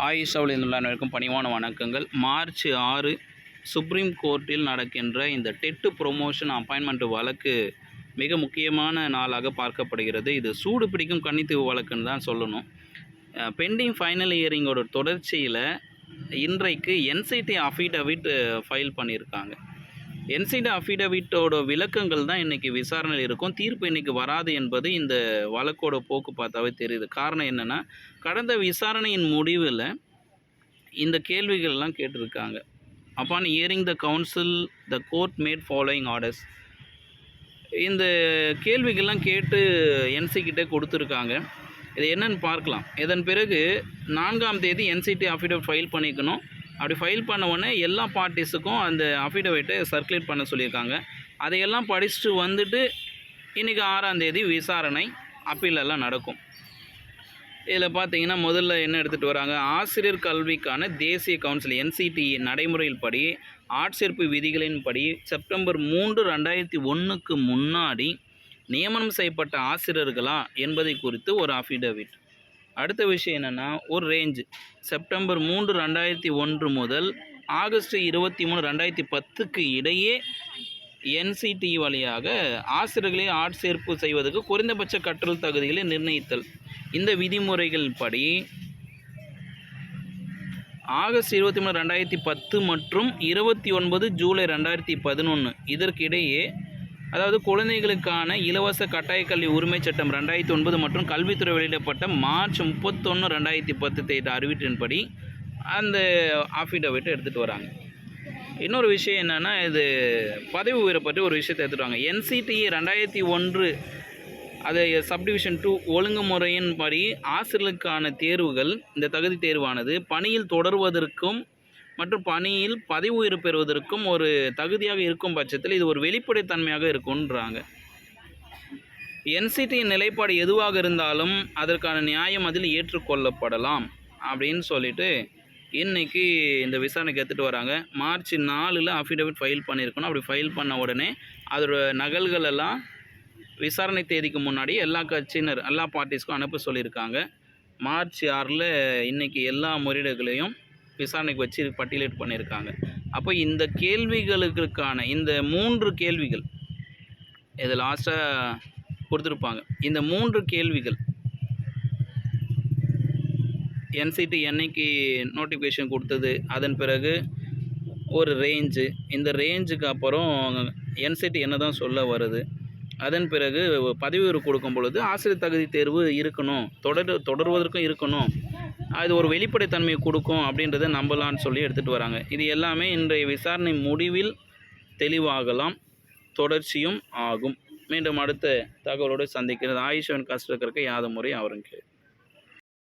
ஆயிஷாவில் இருந்துள்ள அனைவருக்கும் பணிவான வணக்கங்கள். மார்ச் ஆறு சுப்ரீம் கோர்ட்டில் நடக்கின்ற இந்த டெட்டு ப்ரொமோஷன் அப்பாயின்மெண்ட் வழக்கு மிக முக்கியமான நாளாக பார்க்கப்படுகிறது. இது சூடு பிடிக்கும் கன்னித்தீவு வழக்குன்னு தான் சொல்லணும். பெண்டிங் ஃபைனல் இயரிங்கோட தொடர்ச்சியில் இன்றைக்கு என்சிடி அஃபிடவிட் ஃபைல் பண்ணியிருக்காங்க. என்சிடி அஃபிடவிட்டோட விளக்கங்கள் தான் இன்றைக்கி விசாரணையில் இருக்கும். தீர்ப்பு இன்றைக்கி வராது என்பது இந்த வழக்கோட போக்கு பார்த்தாவே தெரியுது. காரணம் என்னென்னா கடந்த விசாரணையின் முடிவில் இந்த கேள்விகள்லாம் கேட்டிருக்காங்க. Upon hearing the counsel the court made following orders இந்த கேள்விகள்லாம் கேட்டு என்சிக்கிட்டே கொடுத்துருக்காங்க. இது என்னன்னு பார்க்கலாம். இதன் பிறகு நான்காம் தேதி என்சிடி அஃபிடவிட் ஃபைல் பண்ணிக்கணும். அப்படி ஃபைல் பண்ண உடனே எல்லா பார்ட்டிஸுக்கும் அந்த அஃபிடவிட்டை சர்க்குலேட் பண்ண சொல்லியிருக்காங்க. அதையெல்லாம் படிச்சுட்டு வந்துட்டு இன்றைக்கி ஆறாம் தேதி விசாரணை அப்பீலெல்லாம் நடக்கும். இதில் பார்த்தீங்கன்னா முதல்ல என்ன எடுத்துகிட்டு வராங்க? ஆசிரியர் கல்விக்கான தேசிய கவுன்சில் என்சிடி நடைமுறையில் படி ஆட்சேர்ப்பு விதிகளின் படி செப்டம்பர் மூன்று ரெண்டாயிரத்தி ஒன்றுக்கு முன்னாடி நியமனம் செய்யப்பட்ட ஆசிரியர்களா என்பதை குறித்து ஒரு அஃபிடவிட் அடுத்த விஷயம் என்னென்னா ஒரு ரேஞ்சு செப்டம்பர் மூன்று ரெண்டாயிரத்தி ஒன்று முதல் ஆகஸ்ட் இருபத்தி மூணு ரெண்டாயிரத்தி பத்துக்கு இடையே என்சிடி வழியாக ஆசிரியர்களை ஆட்சேர்ப்பு செய்வதற்கு குறைந்தபட்ச கற்றல் தகுதிகளை நிர்ணயித்தல். இந்த விதிமுறைகள் படி ஆகஸ்ட் இருபத்தி மூணு ரெண்டாயிரத்தி பத்து மற்றும் இருபத்தி ஒன்பது ஜூலை ரெண்டாயிரத்தி பதினொன்று இதற்கிடையே அதாவது குழந்தைகளுக்கான இலவச கட்டாய கல்வி உரிமை சட்டம் ரெண்டாயிரத்தி ஒன்பது மற்றும் கல்வித்துறை வெளியிடப்பட்ட மார்ச் முப்பத்தொன்று ரெண்டாயிரத்தி பத்து தேதி அறிவிட்டின்படி அந்த அஃபிடவிட்டை எடுத்துகிட்டு வராங்க. இன்னொரு விஷயம் என்னென்னா இது பதவி உயரை பற்றி ஒரு விஷயத்தை எடுத்துகிட்டு வாங்க. என்சிடிஇ ரெண்டாயிரத்தி ஒன்று அது சப்டிவிஷன் டூ ஒழுங்குமுறையின்படி ஆசிரியர்களுக்கான தேர்வுகள் இந்த தகுதி தேர்வானது பணியில் தொடர்வதற்கும் மற்றும் பணியில் பதவி உயர்வு பெறுவதற்கும் ஒரு தகுதியாக இருக்கும் பட்சத்தில் இது ஒரு வெளிப்படைத்தன்மையாக இருக்குன்றாங்க என்சிடியின் நிலைப்பாடு எதுவாக இருந்தாலும் அதற்கான நியாயம் அதில் ஏற்றுக்கொள்ளப்படலாம் அப்படின்னு சொல்லிட்டு இன்னைக்கு இந்த விசாரணைக்கு எடுத்துகிட்டு வராங்க. மார்ச் நாலில் அஃபிடவிட் ஃபைல் பண்ணியிருக்கணும். அப்படி ஃபைல் பண்ண உடனே அதோட நகல்கள் எல்லாம் விசாரணை தேதிக்கு முன்னாடி எல்லா கட்சியினர் எல்லா பார்ட்டிஸ்க்கும் அனுப்ப சொல்லியிருக்காங்க. மார்ச் ஆறில் இன்னைக்கு எல்லா முறையீடுகளையும் விசாரணைக்கு வச்சு பட்டியலிட்டு பண்ணியிருக்காங்க. அப்போ இந்த கேள்விகளுக்கான இந்த மூன்று கேள்விகள் இது லாஸ்ட்டாக கொடுத்துருப்பாங்க. இந்த மூன்று கேள்விகள் என்சிடி என்னைக்கு நோட்டிஃபிகேஷன் கொடுத்தது. அதன் பிறகு ஒரு ரேஞ்சு இந்த ரேஞ்சுக்கு அப்புறம் என்சிடி என்ன தான் சொல்ல வருது அதன் பிறகு பதவி உயர்வு கொடுக்கும் பொழுது ஆசிரியர் தகுதி தேர்வு இருக்கணும் தொடர் தொடர்வதற்கும் இருக்கணும். அது ஒரு வெளிப்படைத்தன்மையை கொடுக்கும் அப்படின்றத நம்பலான்னு சொல்லி எடுத்துகிட்டு வராங்க. இது எல்லாமே இன்றைய விசாரணை முடிவில் தெளிவாகலாம் தொடர்ச்சியும் ஆகும். மீண்டும் அடுத்த தகவலோடு சந்திக்கிறது. ஆயுஷ்வன் கஷ்டத்திற்கு யாத முறை அவருங்க.